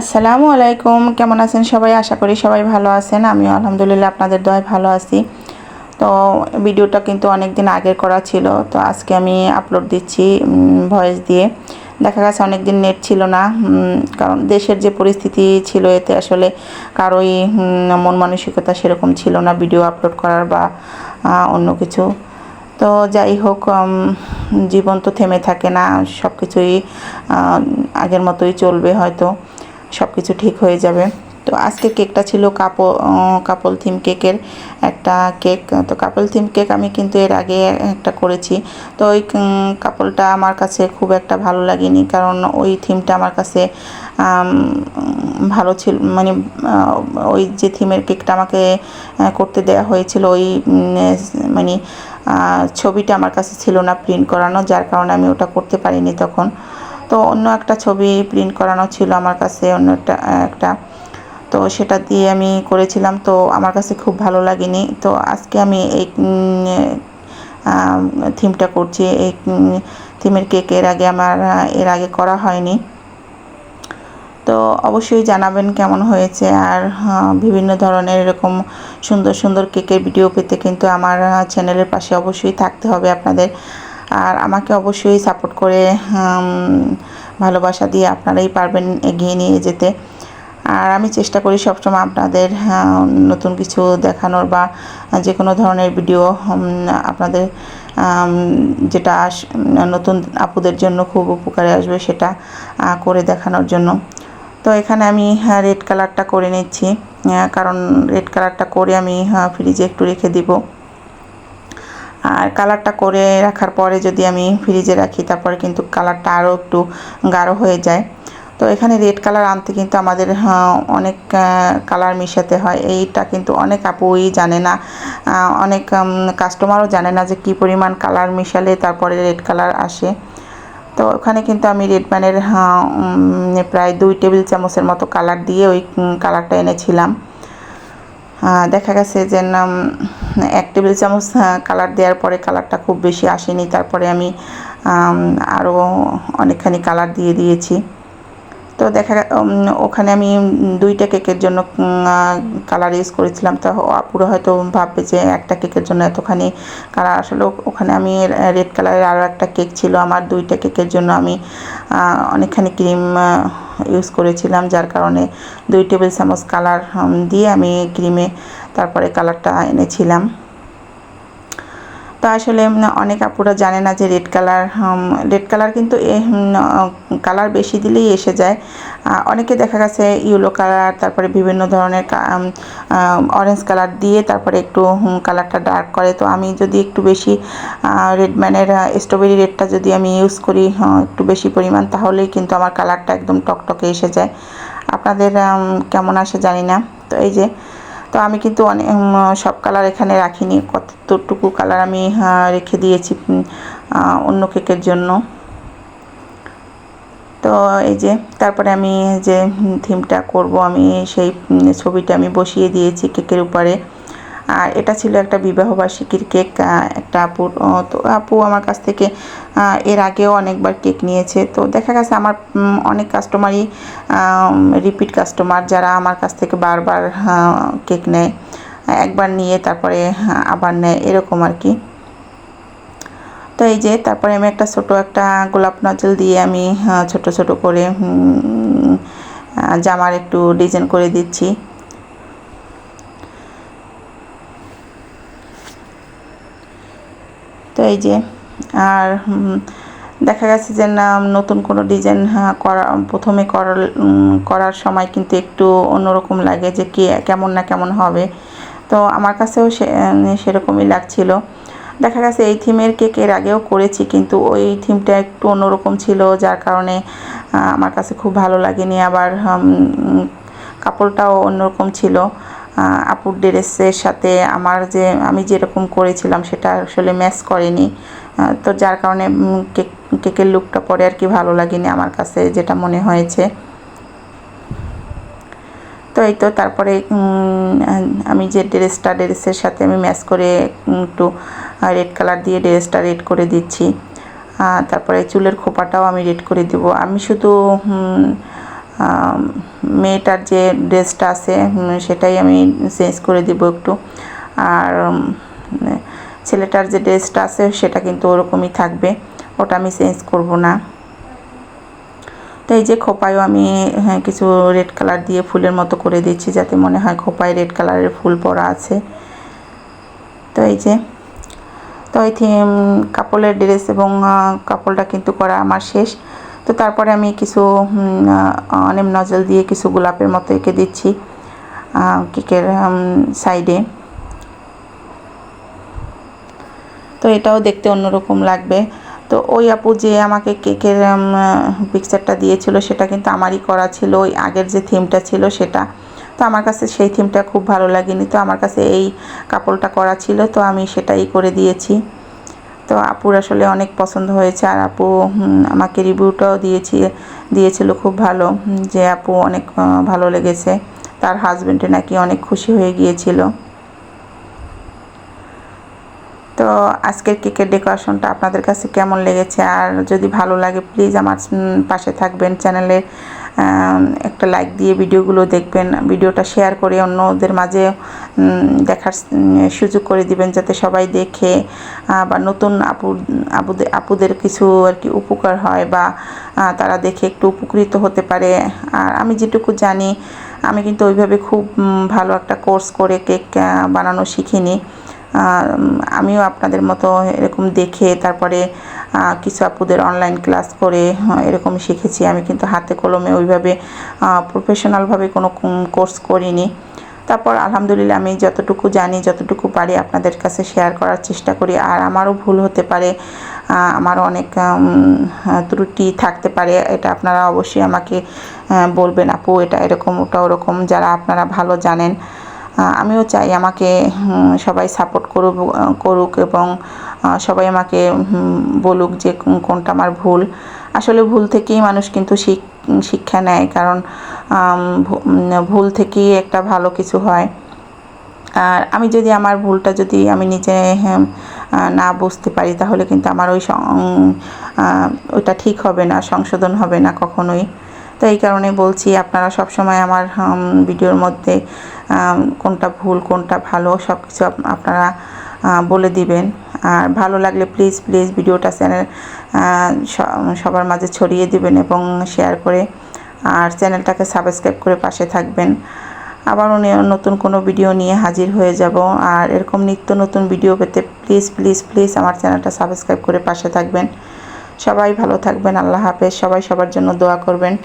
আসসালামু আলাইকুম। কেমন আছেন সবাই? আশা করি সবাই ভালো আছেন। আমিও আলহামদুলিল্লাহ আপনাদের দয় ভালো আছি। তো ভিডিওটা কিন্তু অনেক দিন আগের করা ছিল। তো আজকে আমি আপলোড দিচ্ছি ভয়েস দিয়ে। দেখা গেছে অনেক দিন নেট ছিল না কারণ দেশের যে পরিস্থিতি ছিল, এতে আসলে কারোই মন মানসিকতা সেরকম ছিল না ভিডিও আপলোড করার বা অন্য কিছু। তো যাই হোক জীবন তো থেমে থাকে না সব কিছুই আগের মতোই চলবে হয়তো। সব কিছু ঠিক হয়ে যাবে। তো আজকে কেকটা ছিল কাপল কাপল থিম কেকের একটা কেক। তো কাপল থিম কেক আমি কিন্তু এর আগে একটা করেছি। তো ওই কাপলটা আমার কাছে খুব একটা ভালো লাগেনি কারণ ওই থিমটা আমার কাছে ভালো ছিল মানে ওই যে থিমের কেকটা আমাকে করতে দেওয়া হয়েছিল ওই মানে ছবিটা আমার কাছে ছিল না প্রিন্ট করানো যার কারণে আমি ওটা করতে পারিনি তখন। তো অন্য একটা ছবি প্রিন্ট করানো ছিল আমার কাছে, অন্য একটা একটা। তো সেটা দিয়ে আমি করেছিলাম, তো আমার কাছে খুব ভালো লাগেনি। তো আজকে আমি এই থিমটা করছি। এই থিমের কেক এর আগে আমার এর আগে করা হয়নি। তো অবশ্যই জানাবেন কেমন হয়েছে। আর বিভিন্ন ধরনের এরকম সুন্দর সুন্দর কেকের ভিডিও পেতে কিন্তু আমার চ্যানেলের পাশে অবশ্যই থাকতে হবে আপনাদের। আর আমাকে অবশ্যই সাপোর্ট করে ভালোবাসা দিয়ে আপনারাই পারবেন এগিয়ে নিয়ে যেতে। আর আমি চেষ্টা করি সবসময় আপনাদের নতুন কিছু দেখানোর বা যে কোনো ধরনের ভিডিও আপনাদের যেটা আস- নতুন আপুদের জন্য খুব উপকারে আসবে সেটা করে দেখানোর জন্য। তো এখানে আমি রেড কালারটা করে নিচ্ছি কারণ রেড কালারটা করে আমি ফ্রিজে একটু রেখে দিব। আর কালারটা করে রাখার পরে যদি আমি ফ্রিজে রাখি, তারপরে কিন্তু কালারটা আরও একটু গাঢ় হয়ে যায়। তো এখানে রেড কালার আনতে কিন্তু আমাদের অনেক কালার মিশাতে হয়। এইটা কিন্তু অনেক আপুই জানে না। অনেক কাস্টমারও জানে না যে কী পরিমাণ কালার মিশালে তারপরে রেড কালার আসে। তো ওখানে কিন্তু আমি রেড ম্যানের প্রায় দুই টেবিল চামচের মতো কালার দিয়ে ওই কালারটা এনেছিলাম। দেখা গেছে যে এক টেবিল চামচ কালার দেওয়ার পরে কালারটা খুব বেশি আসেনি। তারপরে আমি আরও অনেকখানি কালার দিয়ে দিয়েছি। দেখা গে- ওখানে আমি দুইটা কেকের জন্য কালার ইউজ করেছিলাম। তো আপুরা হয়তো ভাববে যে একটা কেকের জন্য এতখানি কালার আসলে ওখানে আমি রেড কালারের আরও একটা কেক ছিল। আমার দুইটা কেকের জন্য আমি অনেকখানি ক্রিম ইউজ করেছিলাম। যার কারণে দুই টেবিল চামচ কালার দিয়ে আমি ক্রিমে তারপরে কালারটা এনেছিলাম। তো আসলে অনেক আপুরা জানে না যে রেড কালার রেড কালার কিন্তু কালার বেশি দিলেই এসে যায়। অনেকে দেখা গেছে ইয়েলো কালার, তারপরে বিভিন্ন ধরনের অরেঞ্জ কালার দিয়ে তারপরে একটু কালারটা ডার্ক করে। তো আমি যদি একটু বেশি রেডম্যানের স্ট্রবেরি রেডটা যদি আমি ইউজ করি একটু বেশি পরিমাণ, তাহলেই কিন্তু আমার কালারটা একদম টকটকে এসে যায়। আপনাদের কেমন আসে জানি না। তো এই যে তো আমি কিন্তু অনেক সব কালার এখানে রাখিনি। কতটুকু কালার আমি রেখে দিয়েছি অন্য কেকের জন্য। তো এই যে, তারপরে আমি যে থিমটা করব, আমি সেই ছবিটা আমি বসিয়ে দিয়েছি কেকের উপরে। আর এটা ছিল একটা বিবাহবার্ষিকীর কেক একটা আপুর তো আপু আমার কাছ থেকে এর আগেও অনেকবার কেক নিয়েছে। তো দেখা গেছে আমার অনেক কাস্টমারই রিপিট কাস্টমার যারা আমার কাছ থেকে বারবার কেক নেয়, একবার নিয়ে তারপরে আবার নেয়, এরকম আর কি। তো এই যে তারপরে আমি একটা ছোট একটা গোলাপ নজল দিয়ে আমি ছোট ছোট করে জামার একটু ডিজাইন করে দিচ্ছি। এই যে, আর দেখা গেছে যে না, নতুন কোনো ডিজাইন করা, প্রথমে করার করার সময় কিন্তু একটু অন্যরকম লাগে যে কে, কেমন না কেমন হবে। তো আমার কাছেও সে সেরকমই লাগছিল। দেখা গেছে এই থিমের কেক এর আগেও করেছি, কিন্তু ওই থিমটা একটু অন্যরকম ছিল, যার কারণে আমার কাছে খুব ভালো লাগেনি। আবার কাপড়টাও অন্যরকম ছিল। আপুর ড্রেসের সাথে আমার যে আমি যেরকম করেছিলাম সেটা আসলে ম্যাচ করেনি। তো যার কারণে কেক কেকের লুকটা পরে আর কি ভালো লাগেনি আমার কাছে যেটা মনে হয়েছে। তো এই তো তারপরে আমি যে ড্রেসটা ড্রেসের সাথে আমি ম্যাচ করে একটু রেড কালার দিয়ে ড্রেসটা রেড করে দিচ্ছি। তারপরে চুলের খোপাটাও আমি রেড করে দেব। আমি শুধু মেয়েটার যে ড্রেসটা আছে সেটাই আমি চেঞ্জ করে দিব একটু। আর ছেলেটার যে ড্রেসটা আছে সেটা কিন্তু ওরকমই থাকবে। ওটা আমি চেঞ্জ করব না। তো এই যে খোপায়ও আমি হ্যাঁ, কিছু রেড কালার দিয়ে ফুলের মতো করে দিচ্ছি যাতে মনে হয় খোপায় রেড কালারের ফুল পরা আছে। তো এই যে তো এই থিম কাপড়ের ড্রেস এবং কাপড়টা কিন্তু করা আমার শেষ। তো তারপরে আমি কিছু অনেম নজল দিয়ে কিছু গোলাপের মতো এঁকে দিচ্ছি কেকের সাইডে। তো এটাও দেখতে অন্যরকম লাগবে। তো ওই আপু যে আমাকে কেকের পিকচারটা দিয়েছিল, সেটা কিন্তু আমারই করা ছিল, ওই আগের যে থিমটা ছিল সেটা। তো আমার কাছে সেই থিমটা খুব ভালো লাগেনি, তো আমার কাছে এই কাপড়টা করা ছিল, তো আমি সেটাই করে দিয়েছি। তো আপুর আসলে অনেক পছন্দ হয়েছে আর আপু আমাকে রিভিউটাও দিয়েছি, দিয়েছিল খুব ভালো যে আপু অনেক ভালো লেগেছে। তার হাজব্যান্ডে নাকি অনেক খুশি হয়ে গিয়েছিল। তো আজকের কেকের ডেকোরেশনটা আপনাদের কাছে কেমন লেগেছে? আর যদি ভালো লাগে প্লিজ আমার পাশে থাকবেন চ্যানেলে। একটা লাইক দিয়ে ভিডিওগুলো দেখবেন। ভিডিওটা শেয়ার করে অন্যদের মাঝে দেখার সুযোগ করে দিবেন যাতে সবাই দেখে। বা নতুন আপু আপুদের আপুদের কিছু আর কি উপকার হয় বা তারা দেখে একটু উপকৃত হতে পারে। আর আমি যেটুকু জানি, আমি কিন্তু ওইভাবে খুব ভালো একটা কোর্স করে কেক বানানো শিখিনি। আমিও আপনাদের মতো এরকম দেখে তারপরে কিছু আপুদের অনলাইন ক্লাস করে এরকম শিখেছি। আমি কিন্তু হাতে কলমে ওইভাবে প্রফেশনালভাবে কোনো কোর্স করিনি। তারপর আলহামদুলিল্লাহ আমি যতটুকু জানি যতটুকু পারি আপনাদের কাছে শেয়ার করার চেষ্টা করি। আর আমারও ভুল হতে পারে আহ, আমারও অনেক ত্রুটি থাকতে পারে। এটা আপনারা অবশ্যই আমাকে বলবেন আপু এটা এরকম ওটা ওরকম। যারা আপনারা ভালো জানেন আমিও চাই আমাকে সবাই সাপোর্ট করুক করুক এবং সবাই আমাকে বলুক যে কোনটা আমার ভুল। আসলে ভুল থেকেই মানুষ কিন্তু শিক- শিক্ষা নেয় কারণ ভুল থেকেই একটা ভালো কিছু হয়। আর আমি যদি আমার ভুলটা যদি আমি নিজে হ্যাঁ, না বুঝতে পারি তাহলে কিন্তু আমার ওই ওইটা ঠিক হবে না সংশোধন হবে না কখনোই। তো এই কারণে বলছি আপনারা সব সময় আমার ভিডিওর মধ্যে কোনটা ভুল, কোনটা ভালো সব কিছু আপনারা বলে দিবেন। আর ভালো লাগলে প্লিজ প্লিজ ভিডিওটা চ্যানেল সবার মাঝে ছড়িয়ে দিবেন এবং শেয়ার করে, আর চ্যানেলটাকে সাবস্ক্রাইব করে পাশে থাকবেন। আবার নে- নতুন কোনো ভিডিও নিয়ে হাজির হয়ে যাব। আর এরকম নিত্য নতুন ভিডিও পেতে প্লিজ প্লিজ প্লিজ আমার চ্যানেলটা সাবস্ক্রাইব করে পাশে থাকবেন। সবাই ভালো থাকবেন, আল্লাহ হাফেজ। সবাই সবার জন্য দোয়া করবেন।